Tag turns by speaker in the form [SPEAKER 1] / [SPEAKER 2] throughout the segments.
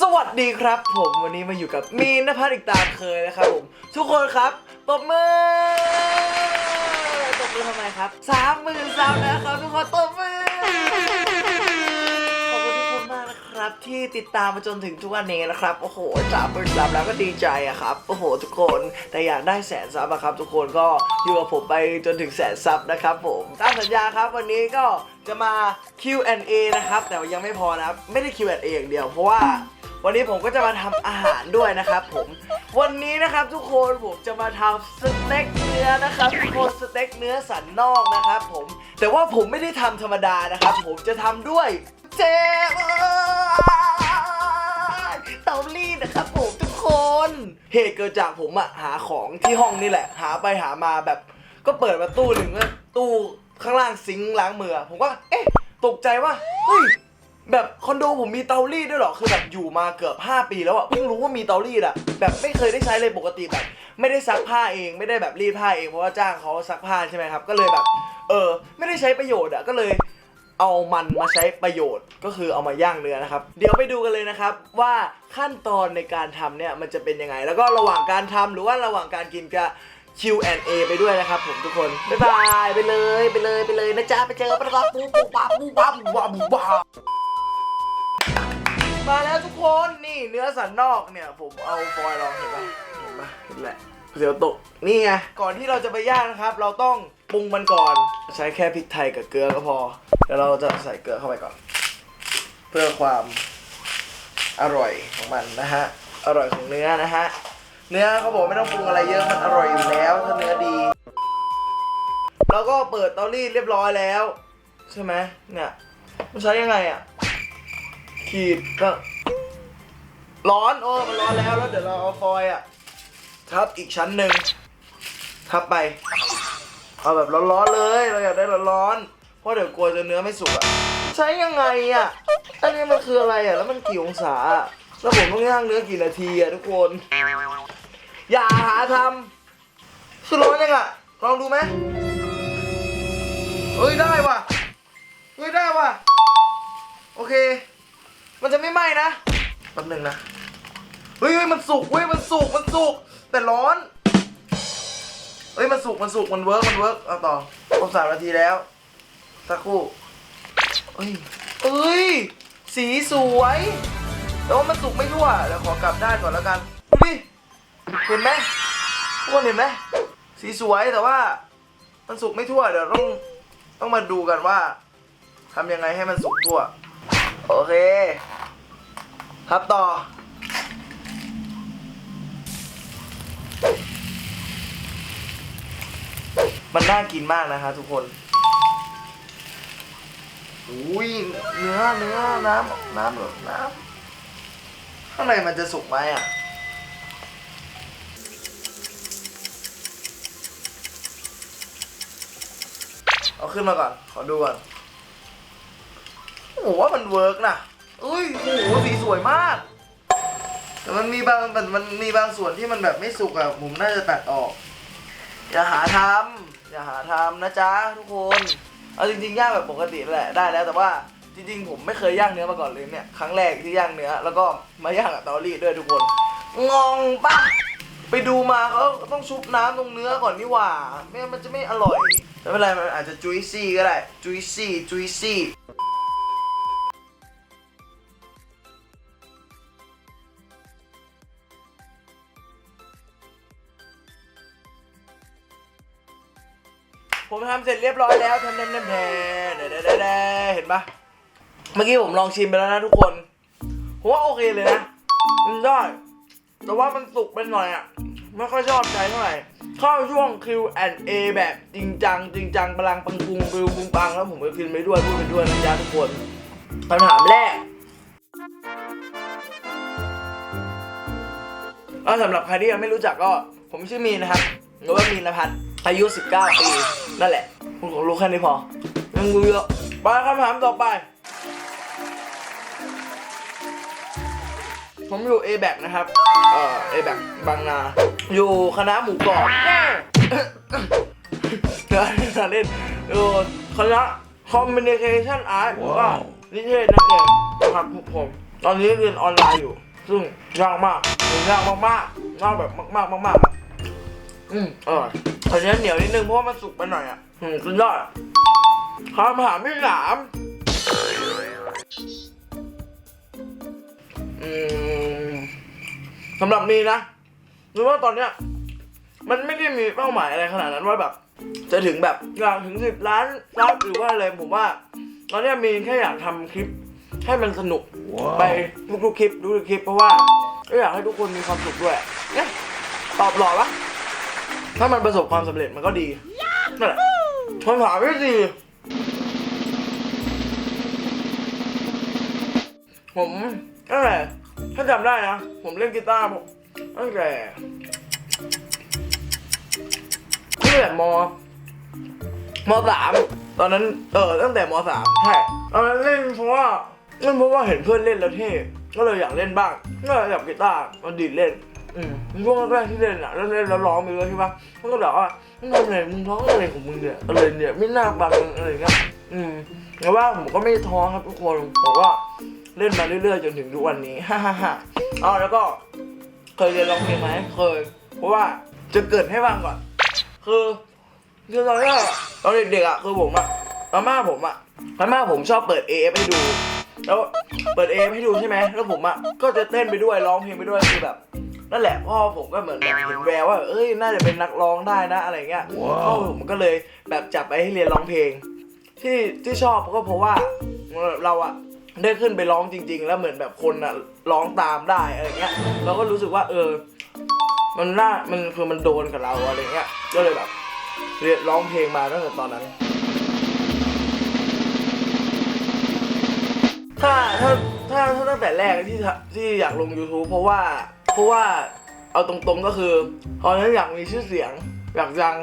[SPEAKER 1] สวัสดีครับ ผมวันนี้มาอยู่กับมีนนภัสอีกตามเคยนะครับผม ทุกคนครับตบมือตบมือทำไมครับสามหมื่นสามนะครับ ทุกคนตบมือขอบคุณทุกคนมากนะครับที่ติดตามมาจนถึงทุกวันนี้นะครับโอ้โหสามหมื่นสามแล้วก็ดีใจอะครับโอ้โห ทุกคนแต่อยากได้แสนซับอะครับ ทุกคนก็อยู่กับผมไปจนถึงแสนซับนะครับผมตามสัญญาครับวันนี้ก็จะมา Q&A นะครับ แต่ว่ายังไม่พอนะครับ ไม่ได้ Q&A อย่างเดียวเพราะว่า วันนี้ผมก็จะมาทำอาหารด้วยนะครับผมวันนี้นะครับทุกคนผมจะมาทำสเต็กเนื้อนะครับทุกคนสเต็กเนื้อสันนอกนะครับผมแต่ว่าผมไม่ได้ทำธรรมดานะครับ ผมจะทำด้วยเจมเตารีดนะครับผมทุกคนเหตุเกิดจากผมอะหาของที่ห้องนี่แหละ หาไปหามาแบบก็เปิดมาตู้หนึ่งตู้ข้างล่างซิงล้างมือ ผมก็เอ๊ะตกใจว่าเฮ้ย แบบคอนโดผมมีเตารีดด้วยเหรอ คือแบบอยู่มาเกือบ 5 ปีแล้วอะเพิ่งรู้ว่ามีเตารีดอะแบบไม่เคยได้ใช้เลยปกติแบบไม่ได้ซักผ้าเอง ไม่ได้แบบรีดผ้าเอง เพราะว่าจ้างเขาซักผ้าใช่ไหมครับ ก็เลยแบบ เออ ไม่ได้ใช้ประโยชน์อะก็เลยเอามันมาใช้ประโยชน์ก็คือเอามาย่างเนื้อนะครับ เดี๋ยวไปดูกันเลยนะครับว่าขั้นตอนในการทำเนี่ยมันจะเป็นยังไง แล้วก็ระหว่างการทำหรือว่าระหว่างการกินก็ Q&A ไปด้วยนะครับผมทุกคน บ๊ายบาย ไปเลย ไปเลย ไปเลยนะจ๊ะ ไปเจอปะครับปูปูปาปูปาปูปาปูปา มาแล้วทุกคนนี่เนื้อสันนอกเนี่ยผมเอาฟอยล์รองเห็นปะเห็นปะเห็นแหละเดี๋ยวตกนี่ไงก่อนที่เราจะไปย่างนะครับ เราต้องปรุงมันก่อน ใช้แค่พริกไทยกับเกลือก็พอเดี๋ยวเราจะใส่เกลือเข้าไปก่อน เพื่อความอร่อยของมันนะฮะอร่อยของเนื้อนะฮะเนื้อเขาบอกไม่ต้องปรุงอะไรเยอะมันอร่อยอยู่แล้วถ้าเนื้อดีแล้วก็เปิดเตารีดเรียบร้อยแล้ว ใช่ไหมเนี่ยมันใช้ยังไงอะ ขีดก็ร้อนเออมันร้อนแล้วแล้วเดี๋ยวเราเอาฟอยล์อะทับอีกชั้นหนึ่งทับไป เอาแบบร้อนๆเลยเราอยากได้ร้อนๆเพราะเดี๋ยวกลัวจะเนื้อไม่สุกอะใช้ยังไงอะอันนี้มันคืออะไรอะแล้วมันกี่องศาอะแล้วผมต้องย่างเนื้อกี่นาทีอะทุกคน อย่าหาทำคือร้อนยังอะลองดูไหมเฮ้ยได้ว่ะเฮ้ยได้ว่ะโอเค มันจะไม่ไหม้นะแป๊บหนึงนะเฮ้ยเฮ้ยมันสุกเว้ยมันสุกมันสุกแต่ร้อนเฮ้ยมันสุกมันสุกมันเวิร์กมันเวิร์กเอาต่อครบสามนาทีแล้วสักครู่เฮ้ยเอ้ยสีสวยแต่ว่ามันสุกไม่ทั่วเดี๋ยวขอกลับด้านก่อนแล้วกันดูดิเห็นไหมทุกคนเห็นไหมสีสวยแต่ว่ามันสุกไม่ทั่วเดี๋ยวต้องต้องมาดูกันว่าทำยังไงให้มันสุกทั่ว โอเค ครับต่อ มันน่ากินมากนะคะทุกคนอุ้ยเนื้อเนื้อน้ำน้ำหรอน้ำข้างในมันจะสุกไหมอะเอาขึ้นมาก่อน ขอดูก่อน โอ้โหว่ามันเวิร์กนะอุ้ยโอ้โหสีสวยมาก แต่มันมีบางมันมันมีบางส่วนที่มันแบบไม่สุกอะผมน่าจะตัดออก อย่าหาทำอย่าหาทำนะจ๊ะทุกคน เอาจริงๆย่างแบบปกติแหละได้แล้วแต่ว่าจริงๆผมไม่เคยย่างเนื้อมาก่อนเลยเนี่ยครั้งแรกที่ย่างเนื้อแล้วก็มาย่างกับเตารีดด้วยทุกคนงงปะไปดูมาเขาต้องชุบน้ำตรงเนื้อก่อนนี่หว่าไม่งั้นมันจะไม่อร่อยไม่เป็นไรมันอาจจะจุยซี่ก็ได้จุยซี่จุยซี่ ผมทำเสร็จเรียบร้อยแล้วทำแทมแทมแทมเด้เด้เด้เห็นปะเมื่อกี้ผมลองชิมไปแล้วนะทุกคนผมว่าโอเคเลยนะมันได้แต่ว่ามันสุกไปหน่อยอะไม่ค่อยชอบใจเท่าไหร่เข้าช่วง Q&A แบบจริงจังจริงจังพลังปังปุงปิวปุงปังแล้วผมก็กินไปด้วยพูดไปด้วยนะจ๊ะทุกคนคำถามแรกก็สำหรับใครที่ยังไม่รู้จักก็ ผมชื่อมีนนะครับหรือว่ามีนนภัทรอายุ 19 ปี นั่นแหละผมรู้แค่นี้พอยังรู้เยอะไปคำถามต่อไป ผมอยู่ A b a c นะครับ เอ่อ A b a c บางนา อยู่คณะหมูกรอบเดี๋ยวเล่นอยู่คณะ Communication Art ว่านิเทศนั่นเองนะครับผมตอนนี้เรียนออนไลน์อยู่ ซึ่งยากมากยากมากมากๆยากแบบมากๆมากๆอะอืมอร่อยข อเนี้ยเหนียวนิดนึงเพราะว่ามันสุกไปหน่อยอะอืมสุดยอดคำถามที่สามอืมสำหรับมีนะรู้ว่าตอนเนี้ย มันไม่ได้มีเป้าหมายอะไรขนาดนั้นว่าแบบ จะถึงแบบอยากถึงสิบล้านซับหรือว่าอะไรผมว่า ตอนเนี้ยมีแค่อยากทำคลิป ให้มันสนุก ไปทุกๆคลิปทุกๆคลิปเพราะว่าก็อยากให้ทุกคนมีความสุขด้วยเนี่ยตอบหล่อปะ ถ้ามันประสบความสำเร็จมันก็ดีนั่นแหละคำถามที่สี่ผมตั้งแต่ถ้าจำได้นะ ผมเล่นกีตาร์ผมตั้งแต่ตั้งแต่มมสามตอนนั้นเออตั้งแต่มสามใช่ตอนนั้นเล่นเพราะว่าเล่นเพราะว่าเห็นเพื่อนเล่นแล้วเท่ก็เลยอยากเล่นบ้างก็เลยจับกีตาร์มาดีดเล่น อืมช่วงแรกๆที่เล่นอะแล้วเล่นแล้วร้องไปด้วยใช่ปะมันก็แบบว่ามึงทำอะไรมึงร้องอะไรของมึงเนี่ยอะไรเนี่ยไม่น่าฟังอะไรเงี้ยอืมแต่ว่าผมก็ไม่ท้อครับทุกคนผมว่าเล่นมาเรื่อยๆจนถึงทุกวันนี้ฮ่าฮ่าฮ่าอ๋อแล้วก็เคยเรียนร้องเพลงไหมเคย เพราะว่าจะเกิดให้ฟังก่อน คือคือตอนแรกตอนเด็กๆอะคือผมอะอาม่าผมอะอาม่าผมชอบเปิด AF ให้ดู แล้วเปิด AF ให้ดูใช่ไหมแล้วผมอะก็จะเต้นไปด้วยร้องเพลงไปด้วยคือแบบ นั่นแหละพ่อผมก็เหมือนแบบเห็นแววว่าเอ้ยน่าจะเป็นนักร้องได้นะอะไรเงี้ยพ่อผมก็เลยแบบจับไปให้เรียนร้องเพลง ที่ที่ชอบก็เพราะว่าเราอะได้ขึ้นไปร้องจริง ๆ แล้วเหมือนแบบคนอะร้องตามได้อะไรเงี้ยเราก็รู้สึกว่าเออ มันน่ามันคือมันโดนกับเราอะไรเงี้ยก็เลยแบบเรียนร้องเพลงมาตั้งแต่ตอนนั้นถ้าถ้าถ้าถ้าตั้งแต่แรกที่ทำที่อยากลง YouTube เพราะว่า เพราะว่าเอาตรงๆก็คือตอนนั้นอยากมีชื่อเสียง อยากดัง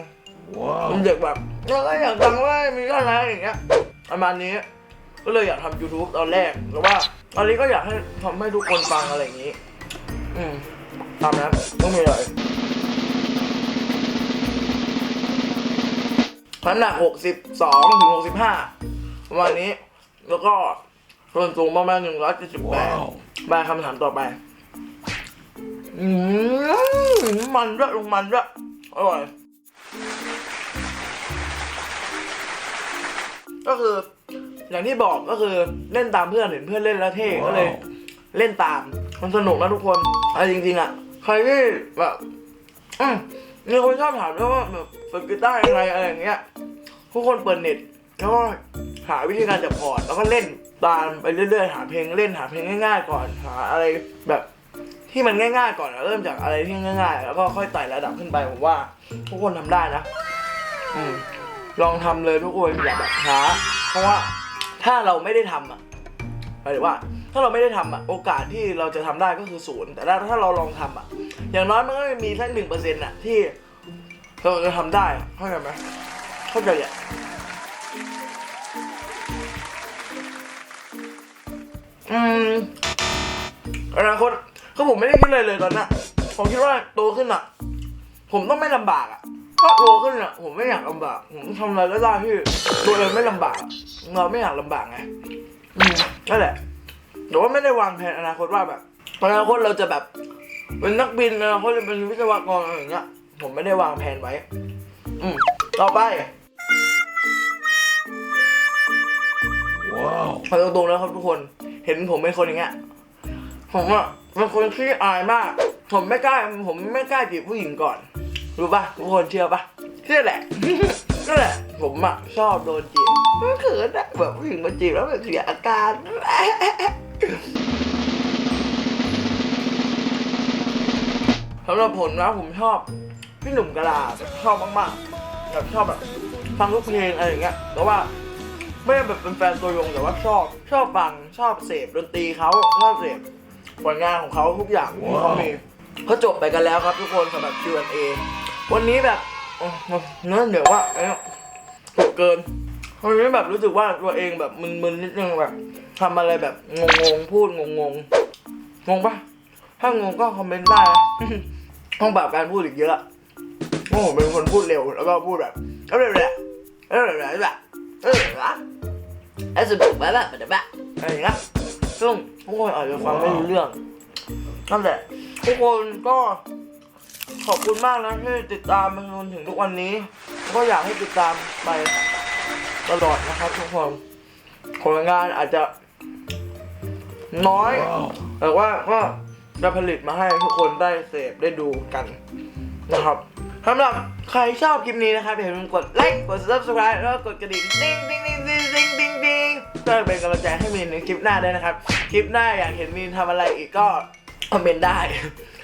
[SPEAKER 1] เป็นเด็กแบบเอออยากดังว่ามีอะไรอย่างเงี้ยประมาณนี้ก็เลยอยากทำ YouTube ตอนแรกแต่ว่าตอนนี้ก็อยากให้ทำให้ทุกคนฟังอะไรอย่างงี้ อืมตามนั้นต้องมีเลยน้ำหนักหกสิบสองถึงหกสิบห้าประมาณนี้ แล้วก็ส่วนสูงประมาณหนึ่งร้อยเจ็ดสิบแปดมาคำถามต่อไป อืมมันด้วยลงมันด้วยอร่อย ก็คือ อย่างที่บอกก็คือเล่นตามเพื่อนเห็นเพื่อนเล่นแล้วเท่ก็เลย เล่นตาม มันสนุกนะทุกคนเอาจริงๆอะ ใครที่แบบอืมมีคนชอบถามด้วยว่าแบบฝึกกีตาร์ยังไงอะไรอย่างเงี้ยทุกคนเปิดเน็ตแล้วก็หาวิธีการจับคอร์ดแล้วก็เล่นตามไปเรื่อยๆหาเพลงเล่นหาเพลงง่ายๆก่อนหาอะไรแบบ ที่มันง่ายๆก่อนอะเริ่มจากอะไรที่ง่ายๆ แล้วก็ค่อยไต่ระดับขึ้นไปผมว่า ทุกคนทำได้นะอืมลองทำเลยทุกคนอย่าแบบช้าเพราะว่าถ้าเราไม่ได้ทำอะหมายถึงว่าถ้าเราไม่ได้ทำอะโอกาสที่เราจะทำได้ก็คือศูนย์แต่ถ้าถ้าเราลองทำอะ อย่างน้อยมันก็มีสักหนึ่งเปอร์เซ็นต์อะที่เราจะทำได้อะเข้าใจไหมเข้าใจอะอืมอนาคต คือผมไม่ได้คิดอะไรเลยตอนนั้นผมคิดว่าโตขึ้นอะ ผมต้องไม่ลำบากอะถ้าโตขึ้นอะ ผมไม่อยากลำบาก ผมทำอะไรก็ได้ที่ตัวเองไม่ลำบาก เราไม่อยากลำบากไงอืมนั่นแหละแต่ว่าไม่ได้วางแผนอนาคตว่าแบบอนาคตเราจะแบบ เป็นนักบินอนาคตจะเป็นวิศวกรอะไรอย่างเงี้ย ผมไม่ได้วางแผนไว้ อืมต่อไป
[SPEAKER 2] Wow.
[SPEAKER 1] เอาตรงๆแล้วครับทุกคน เห็นผมเป็นคนอย่างเงี้ยผมอะ เป็นคนที่อายมาก ผมไม่กล้า ผมไม่กล้าจีบผู้หญิงก่อน รู้ป่ะทุกคนเชื่อป่ะเชื่อแหละนั่นแหละ ผมอะชอบโดนจีบมันเขินอะแบบผู้หญิงมาจีบแล้วแบบเสียอาการ สำหรับผมนะผมชอบพี่หนุ่มกะลาชอบมากๆแบบชอบแบบฟังทุกเพลงอะไรอย่างเงี้ยแต่ว่าไม่ได้แบบเป็นแฟนตัวยงแต่ว่าชอบ ชอบฟังชอบเสพดนตรีเขาชอบเสพ ผลงานของเขาทุกอย่างที่เขามีเขาจบไปกันแล้วครับทุกคนสำหรับ Q&A วันนี้แบบอ๋อเนื้อเหนียวว่าไอ้เนี่ยถูกเกินวันนี้แบบรู้สึกว่าตัวเองแบบมึนๆนิดนึงแบบทำอะไรแบบงงๆพูดงงๆงงปะถ้างงก็คอมเมนต์ได้นะต้องแบบการพูดอีกเยอะเพราะผมเป็นคนพูดเร็วแล้วก็พูดแบบเร็วๆเร็วๆเร็วๆเร็วๆแบบเออวะไอ้สุดแบบแบบแบบแบบอะไรอย่างเงี้ย ซึ่งทุกคนอาจจะฟังไม่รู้เรื่องนั่นแหละ ทุกคนก็ขอบคุณมากนะที่ติดตามมาจนถึงทุกวันนี้ ก็อยากให้ติดตามไปตลอดนะครับ ทุกคนผลงานอาจจะ น้อย แต่ว่าก็จะผลิตมาให้ทุกคนได้เสพได้ดูกันนะครับ สำหรับใครชอบคลิปนี้นะครับอย่าลืมกดไลค์ กด subscribe แล้วกดกระดิ่งติ๊งติ๊งติ๊งติ๊งติ๊งติ๊งติ๊งเพื่อเป็นกำลังใจให้มีนในคลิปหน้าด้วยนะครับ คลิปหน้าอยากเห็นมีนทำอะไรอีกก็คอมเมนต์ได้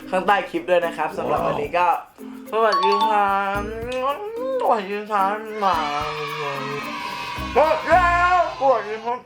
[SPEAKER 1] ข้างใต้คลิปด้วยนะครับสำหรับวันนี้ก็สวัสดีครับสวัสดีครับมาหมดแล้วสวัสดีครับ